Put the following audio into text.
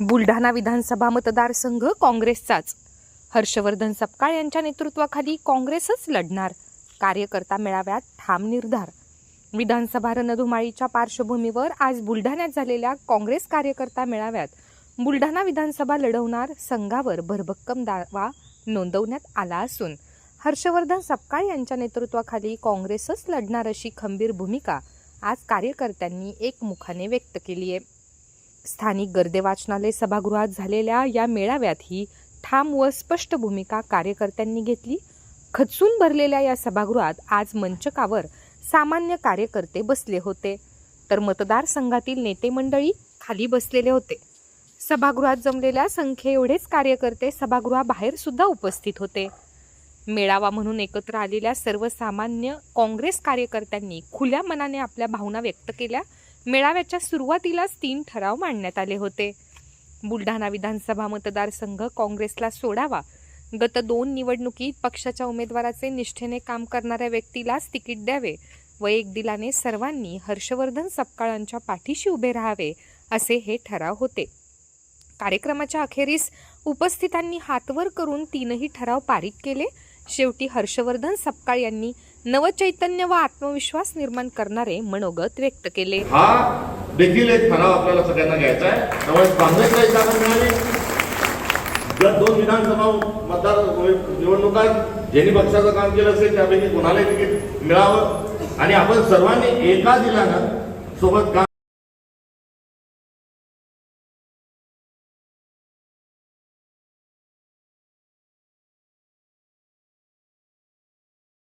बुलढाणा विधानसभा मतदारसंघ काँग्रेसचाच. हर्षवर्धन सपकाळ यांच्या नेतृत्वाखाली काँग्रेसच लढणार. कार्यकर्ता मेळाव्यात ठाम निर्धार. विधानसभा रणधुमाळीच्या पार्श्वभूमीवर आज बुलढाण्यात झालेल्या काँग्रेस कार्यकर्ता मेळाव्यात बुलढाणा विधानसभा लढवणार संघावर भरभक्कम दावा नोंदवण्यात आला असून हर्षवर्धन सपकाळ यांच्या नेतृत्वाखाली काँग्रेसच लढणार अशी खंबीर भूमिका आज कार्यकर्त्यांनी एकमुखाने व्यक्त केली आहे स्थानिक गर्दे वाचनालय सभागृहात झालेल्या या मेळाव्यात ही ठाम व स्पष्ट भूमिका कार्यकर्त्यांनी घेतली. खचून भरलेल्या या सभागृहात आज मंचकावर सामान्य कार्यकर्ते बसले होते. तर मतदारसंघातील नेते मंडळी खाली बसलेले होते. सभागृहात जमलेल्या संख्ये एवढेच कार्यकर्ते सभागृहाबाहेर सुद्धा उपस्थित होते. मेळावा म्हणून एकत्र आलेल्या सर्वसामान्य काँग्रेस कार्यकर्त्यांनी खुल्या मनाने आपल्या भावना व्यक्त केल्या. मेळाव्याच्या सुरुवातीलाच तीन ठराव मांडण्यात आले होते. बुलढाणा विधानसभा मतदारसंघ काँग्रेसला सोडावा. गत दोन निवडणुकीत पक्षाच्या उमेदवाराचे निष्ठेने काम करणाऱ्या व्यक्तीलाच तिकीट द्यावे व एक दिलाने सर्वांनी हर्षवर्धन सपकाळांच्या पाठीशी उभे राहावे असे हे ठराव होते. कार्यक्रमाच्या अखेरीस उपस्थितांनी हातवर करून तीनही ठराव पारित केले. शेवटी हर्षवर्धन सपकाळ यांनी नवचैतन्य व आत्मविश्वास निर्माण करणारे मनोगत व्यक्त केले. हा देखील एक ठराव आपल्याला सगळ्यांना घ्यायचा आहे. त्यामुळे काँग्रेसला एक जागा मिळाली. जर दोन विधानसभा मतदार निवडणुका ज्यांनी पक्षाचं काम केलं असेल त्यापैकी कोणालाही तिकीट मिळावं. आणि आपण सर्वांनी एका दिलानं सोबत काम